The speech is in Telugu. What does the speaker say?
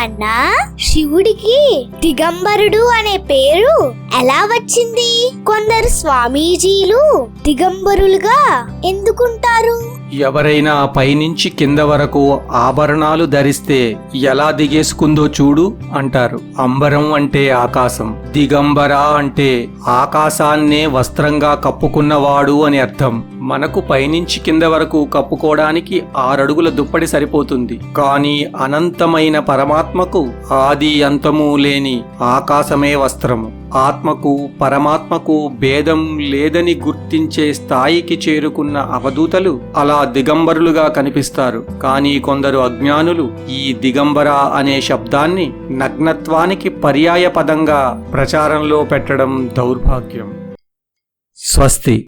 నాన్న శివుడికి దిగంబరుడు అనే పేరు ఎలా వచ్చింది? కొందరు స్వామీజీలు దిగంబరులుగా ఎందుకుంటారు? ఎవరైనా పైనుంచి కింద వరకు ఆభరణాలు ధరిస్తే ఎలా దిగేసుకుందో చూడు అంటారు. అంబరం అంటే ఆకాశం దిగంబర అంటే ఆకాశాన్నే వస్త్రంగా కప్పుకున్నవాడు అని అర్థం. మనకు పైనుంచి కింద వరకు కప్పుకోవడానికి ఆరడుగుల దుప్పటి సరిపోతుంది. కానీ అనంతమైన పరమాత్మకు ఆది అంతము లేని ఆకాశమే వస్త్రము. ఆత్మకు పరమాత్మకు భేదం లేదని గుర్తించే స్థాయికి చేరుకున్న అవధూతలు అలా దిగంబరులుగా కనిపిస్తారు. కానీ కొందరు అజ్ఞానులు ఈ దిగంబర అనే శబ్దాన్ని నగ్నత్వానికి పర్యాయ పదంగా ప్రచారంలో పెట్టడం దౌర్భాగ్యం. స్వస్తి.